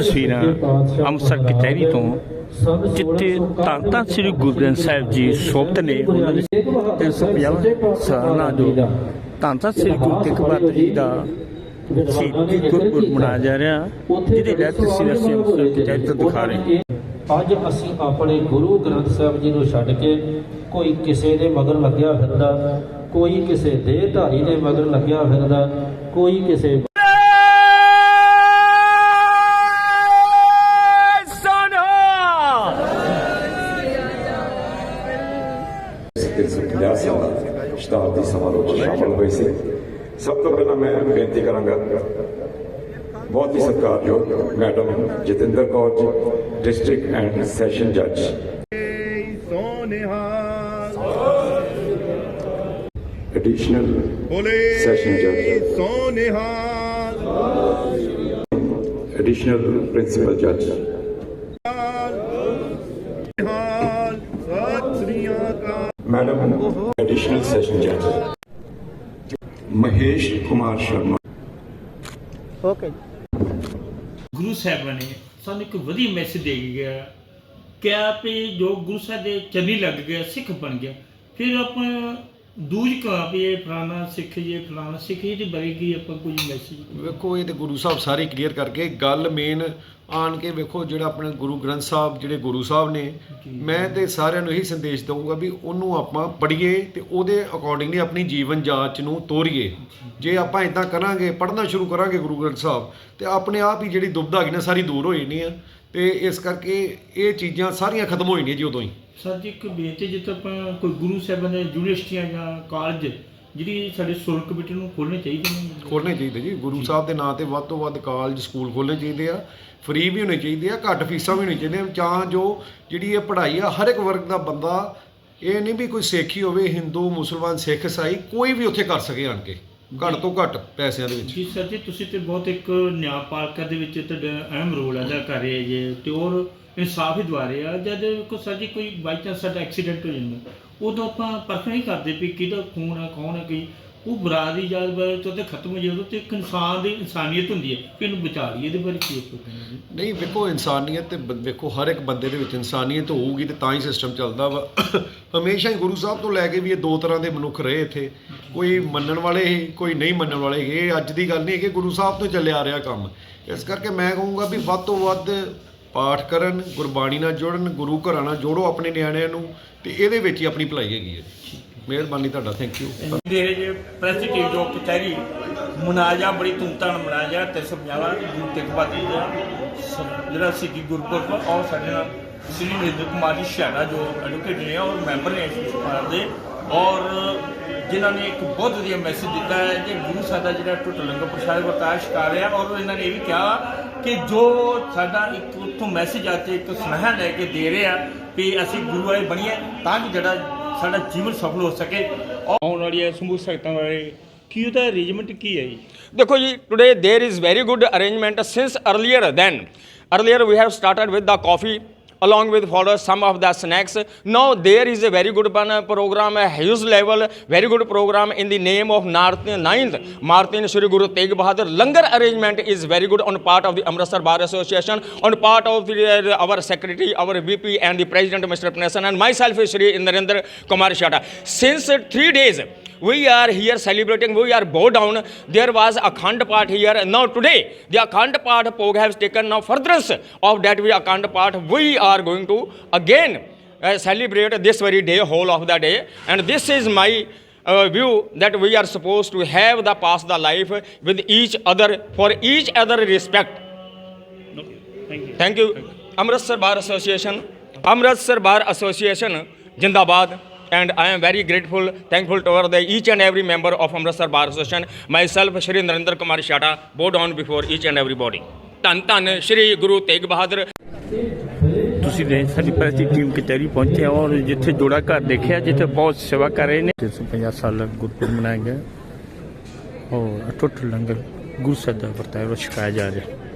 ਤਸਵੀਰਾਂ ਅੰਮ੍ਰਿਤਸਰ ਕਚਹਿਰੀ ਤੋਂ, ਜਿੱਥੇ ਧੰਨ ਧੰਨ ਸ੍ਰੀ ਗੁਰੂ ਗ੍ਰੰਥ ਸਾਹਿਬ ਜੀ ਸੋਭਤ ਨੇ ਉਹਨਾਂ ਦੇ 350 ਸਾਲਾਂ ਜੋ ਧੰਨ ਧੰਨ ਸ੍ਰੀ ਗੁਰੂ ਤੇਗ ਬਹਾਦਰ ਜੀ ਦਾ ਸ਼ਹੀਦੀ ਗੁਰਪੁਰਬ ਮਨਾਇਆ ਜਾ ਰਿਹਾ, ਜਿਹਦੇ ਲੈ ਤਸਵੀਰਾਂ ਅਸੀਂ ਅੰਮ੍ਰਿਤਸਰ ਕਚਹਿਰੀ ਤੋਂ ਦਿਖਾ ਰਹੇ ਹਾਂ। ਅੱਜ ਅਸੀਂ ਆਪਣੇ ਗੁਰੂ ਗ੍ਰੰਥ ਸਾਹਿਬ ਜੀ ਨੂੰ ਛੱਡ ਕੇ ਕੋਈ ਕਿਸੇ ਦੇ ਮਗਰ ਲੱਗਿਆ ਫਿਰਦਾ, ਕੋਈ ਕਿਸੇ ਦੇਹਧਾਰੀ ਦੇ ਮਗਰ ਲੱਗਿਆ ਫਿਰਦਾ, ਕੋਈ ਕਿਸੇ ਸ਼ਤਾਬਦੀ ਸਮਾਰੋਹ 'ਚ ਸ਼ਾਮਲ ਹੋਏ ਸੀ ਸਭ ਤੋਂ ਪਹਿਲਾਂ ਮੈਂ ਬੇਨਤੀ ਕਰਾਂਗਾ ਬਹੁਤ ਹੀ ਸਤਿਕਾਰਯੋਗ madam Jatinder Kaur ji district and session ਜੱਜ ਸੋਨਿਹਾਲ ਐਡੀਸ਼ਨਲ ਬੋਲੇ Session judge. ਸੋਨਿਹਾਲ ਐਡੀਸ਼ਨਲ ਸੈਸ਼ਨ ਜੱਜ ਮਹੇਸ਼ ਕੁਮਾਰ ਸ਼ਰਮਾ ਗੁਰੂ ਸਾਹਿਬਾਂ ਨੇ ਸਾਨੂੰ ਇੱਕ ਵਧੀਆ ਮੈਸੇਜ ਦੇ ਗਿਆ ਕਿਹਾ ਵੀ ਜੋ ਗੁਰੂ ਸਾਹਿਬ ਦੇ ਚਰਨੀ ਲੱਗ ਗਿਆ ਸਿੱਖ ਬਣ ਗਿਆ ਫਿਰ ਆਪਾਂ ਦੂਜ ਕਾ ਵੀ ਇਹ ਫਲਾਣਾ ਸਿੱਖ ਜੀ ਇਹ ਫਲਾਣਾ ਸਿੱਖ ਜੀ ਦੀ ਬਾਰੇ ਕੀ ਆਪਾਂ ਕੋਈ ਮੈਸੇਜ ਵੇਖੋ ਇਹ ਤੇ ਗੁਰੂ ਸਾਹਿਬ ਸਾਰੇ ਕਲੀਅਰ ਕਰਕੇ ਗੱਲ ਮੇਨ ਆਣ ਕੇ ਵੇਖੋ ਜਿਹੜਾ ਆਪਣੇ ਗੁਰੂ ਗ੍ਰੰਥ ਸਾਹਿਬ ਜਿਹੜੇ ਗੁਰੂ ਸਾਹਿਬ ਨੇ ਮੈਂ ਤੇ ਸਾਰਿਆਂ ਨੂੰ ਇਹੀ ਸੰਦੇਸ਼ ਦਊਂਗਾ ਵੀ ਉਹਨੂੰ ਆਪਾਂ ਪੜ੍ਹੀਏ ਤੇ ਉਹਦੇ ਅਕੋਰਡਿੰਗਲੀ ਆਪਣੀ ਜੀਵਨ ਜਾਂਚ ਨੂੰ ਤੋਰੀਏ। ਜੇ। ਆਪਾਂ ਇਦਾਂ ਕਰਾਂਗੇ ਪੜ੍ਹਨਾ ਸ਼ੁਰੂ ਕਰਾਂਗੇ ਗੁਰੂ ਗ੍ਰੰਥ ਸਾਹਿਬ ਤੇ ਆਪਣੇ ਆਪ ਹੀ ਜਿਹੜੀ ਦੁਬਦਾ ਹੈਗੀ ਨਾ ਸਾਰੀ ਦੂਰ ਹੋ ਜਾਣੀ ਆ। ਤੇ ਇਸ ਕਰਕੇ ਇਹ ਚੀਜ਼ਾਂ ਸਾਰੀਆਂ ਖਤਮ ਹੋ ਜਾਣੀਆਂ ਜੀ ਉਦੋਂ ਹੀ। ਸਰ ਜੀ ਇੱਕ ਬੇਨਤੀ ਜਿੱਥੇ ਆਪਾਂ ਕੋਈ ਗੁਰੂ ਸਾਹਿਬਾਂ ਦੇ ਯੂਨੀਵਰਸਿਟੀਆਂ ਜਾਂ ਕਾਲਜ ਜਿਹੜੀ ਸਾਡੇ ਸੁਰਖ ਕਮੇਟੀ ਨੂੰ ਖੋਲ੍ਹਣੇ ਚਾਹੀਦੇ ਨੇ ਖੋਲ੍ਹਣੇ ਚਾਹੀਦੇ ਜੀ। ਗੁਰੂ ਸਾਹਿਬ ਦੇ ਨਾਂ ਤੇ ਵੱਧ ਤੋਂ ਵੱਧ ਕਾਲਜ ਸਕੂਲ ਖੋਲ੍ਹਣੇ ਚਾਹੀਦੇ ਆ। ਫ੍ਰੀ ਵੀ ਹੋਣੇ ਚਾਹੀਦੇ ਆ ਘੱਟ ਫੀਸਾਂ ਵੀ ਹੋਣੀ ਚਾਹੀਦੀਆਂ। ਤਾਂ ਜੋ ਜਿਹੜੀ ਇਹ ਪੜ੍ਹਾਈ ਆ ਹਰ ਇੱਕ ਵਰਗ ਦਾ ਬੰਦਾ ਇਹ ਨਹੀਂ ਵੀ ਕੋਈ ਸਿੱਖੀ ਹੋਵੇ ਹਿੰਦੂ ਮੁਸਲਮਾਨ ਸਿੱਖ ਈਸਾਈ ਕੋਈ ਵੀ ਉੱਥੇ ਕਰ ਸਕੇ ਆਣ ਕੇ। ਘੱਟ ਤੋਂ ਘੱਟ ਪੈਸਿਆਂ ਦੇ ਵਿੱਚ। ਜੀ ਸਰ ਜੀ ਤੁਸੀਂ ਤੇ ਬਹੁਤ ਇੱਕ ਨਿਆਂਪਾਲਕਾ ਦੇ ਵਿੱਚ ਤੁਹਾਡਾ ਅਹਿਮ ਰੋਲ ਅਦਾ ਕਰ ਰਹੇ ਜੇ। ਤੇ ਔਰ ਇਨਸਾਫ ਹੀ ਦਵਾ ਰਹੇ ਆ। ਜਦ ਕੋ ਸਰ ਜੀ ਕੋਈ ਬਾਈ ਚਾਂਸ ਸਾਡਾ ਐਕਸੀਡੈਂਟ ਹੋ ਜਾਂਦਾ। ਉਦੋਂ ਆਪਾਂ ਪਰਖ ਨਹੀਂ ਕਰਦੇ ਵੀ ਕਿਹਦਾ ਖੂਨ ਹੈ ਕੌਣ ਹੈ ਕੀ। ਉਹ ਬਰਾਦਰੀ ਜਦ ਬਾਰੇ ਤੋਂ ਤੇ ਖਤਮ ਹੋ ਜਾਏ ਤੇ ਇੱਕ ਇਨਸਾਨ ਦੀ ਇਨਸਾਨੀਅਤ ਹੁੰਦੀ ਹੈ ਕਿ ਇਹਨੂੰ ਬਚਾ ਲਈਏ, ਇਹਦੇ ਬਾਰੇ ਕੀ ਆਪਾਂ ਨਹੀਂ, ਵੇਖੋ, ਇਨਸਾਨੀਅਤ ਤੇ ਬ- ਵੇਖੋ, ਹਰ ਇੱਕ ਬੰਦੇ ਦੇ ਵਿੱਚ ਇਨਸਾਨੀਅਤ ਹੋਊਗੀ ਤੇ ਤਾਂ ਹੀ ਸਿਸਟਮ ਚੱਲਦਾ ਵਾ। ਹਮੇਸ਼ਾ ਹੀ ਗੁਰੂ ਸਾਹਿਬ ਤੋਂ ਲੈ ਕੇ ਵੀ ਇਹ ਦੋ ਤਰ੍ਹਾਂ ਦੇ ਮਨੁੱਖ ਰਹੇ ਇੱਥੇ। ਕੋਈ ਮੰਨਣ ਵਾਲੇ ਸੀ, ਕੋਈ ਨਹੀਂ ਮੰਨਣ ਵਾਲੇ ਸੀ। ਇਹ ਅੱਜ ਦੀ ਗੱਲ ਨਹੀਂ ਹੈ ਕਿ ਗੁਰੂ ਸਾਹਿਬ ਤੋਂ ਚੱਲਿਆ ਆ ਰਿਹਾ ਕੰਮ। ਇਸ ਕਰਕੇ ਮੈਂ ਕਹੂੰਗਾ ਵੀ ਵੱਧ ਤੋਂ ਵੱਧ ਪਾਠ ਕਰਨ, ਗੁਰਬਾਣੀ ਨਾਲ ਜੁੜਨ, ਗੁਰੂ ਘਰਾਂ ਨਾਲ ਜੋੜੋ ਆਪਣੇ ਨਿਆਣਿਆਂ ਨੂੰ, ਤੇ ਇਹਦੇ ਵਿੱਚ ਹੀ ਆਪਣੀ ਭਲਾਈ ਹੈਗੀ ਹੈ। ਮਿਹਰਬਾਨੀ ਤੁਹਾਡਾ ਥੈਂਕ ਯੂ ਦੇ ਜੇ ਪ੍ਰੈਸਿਡੈਂਟ ਜੋ ਕਚਹਿਰੀ ਮਨਾਇਆ ਬੜੀ ਧੂਮਧਾਮ ਮਨਾਇਆ ਤੇ ਸਮਝਾਵਾ ਗੁਰੂ ਤੇਗ ਬਹਾਦਰ ਦਾ ਸ- ਜਿਹੜਾ ਸਿੱਖੀ ਗੁਰਪੁਰਬ ਔਰ ਸਾਡੇ ਨਾਲ ਸ੍ਰੀ ਨਰਿੰਦਰ ਕੁਮਾਰ ਜੀ ਸ਼ਹਿਰਾ ਜੋ ਐਡਵੋਕੇਟ ਨੇ ਔਰ ਮੈਂਬਰ ਨੇ ਇਸ ਦੇ, ਔਰ ਜਿਨ੍ਹਾਂ ਨੇ ਇੱਕ ਬਹੁਤ ਵਧੀਆ ਮੈਸੇਜ ਦਿੱਤਾ ਹੈ, ਕਿ ਗੁਰੂ ਸਾਹਿਬ ਦਾ ਜਿਹੜਾ ਟੁੱਟ ਲੰਗਰ ਪ੍ਰਸ਼ਾਦ ਵਰਤਾਸ਼ ਕਰ ਰਿਹਾ, ਔਰ ਇਹਨਾਂ ਨੇ ਇਹ ਵੀ ਕਿਹਾ ਕਿ ਜੋ ਸਾਡਾ ਇੱਕ ਉੱਥੋਂ ਮੈਸੇਜ ਆ ਕੇ ਇੱਕ ਸੁਨੇਹਾ ਲੈ ਕੇ ਦੇ ਰਹੇ ਵੀ ਅਸੀਂ ਗੁਰੂ ਵਾਲੇ ਬਣੀਏ ਤਾਂ ਕਿ ਜਿਹੜਾ ਸਾਡਾ ਜੀਵਨ ਸਫਲ ਹੋ ਸਕੇ ਆਉਣ ਵਾਲੀ ਹੈ ਸਮੂਹ ਸੰਗਤਾਂ ਬਾਰੇ ਕੀ ਉਹਦਾ ਅਰੇਂਜਮੈਂਟ ਕੀ ਹੈ ਜੀ Dekho ji, today there is very good arrangement since earlier then. Earlier we have started with the coffee along with for some of the snacks. Now there is a very good one uh, program, a huge level, very good program in the name of North 9th Martin Shri Guru Tegh Bahadur. Langar arrangement is very good on part of the Amritsar Bar Association, on part of the, uh, our secretary, our VP and the president Mr. Pnesan and myself Shri Narendra Kumar Shata. Since uh, three days, we are here celebrating, we are bow down. There was Akhand part here. Now today, the Akhand part Pog has taken now furtherance of that we Akhand part. We are going to again uh, celebrate this very day, whole of the day. And this is my uh, view that we are supposed to have the past the life with each other, for each other respect. Thank you. Thank you. Amritsar Bar Association. Amritsar Bar Association. Jindabad. And I am very grateful, thankful toward the each and every member of Amritsar Bar Association. Myself, Shri Narendra Kumar Shata, bow down before each and everybody. ਧੰਨ ਧੰਨ ਸ਼੍ਰੀ ਗੁਰੂ ਤੇਗ ਬਹਾਦਰ ਤੁਸੀਂ ਦੇ ਸਾਡੀ press ਦੀ team ਕਚਹਿਰੀ ਪਹੁੰਚੇ ਹਾਂ ਔਰ ਜਿੱਥੇ ਜੋੜਾ ਘਰ ਦੇਖਿਆ ਜਿੱਥੇ ਬਹੁਤ ਸੇਵਾ ਕਰ ਰਹੇ ਨੇ 350 ਸਾਲ ਗੁਰਪੁਰਬ ਮਨਾਇਆ ਗਿਆ ਔਰ ਅਟੁੱਟ ਲੰਗਰ ਗੁਰੂ ਸਾਹਿਬ ਦਾ ਵਰਤਾਇਆ ਛਕਾਇਆ ਜਾ ਰਿਹਾ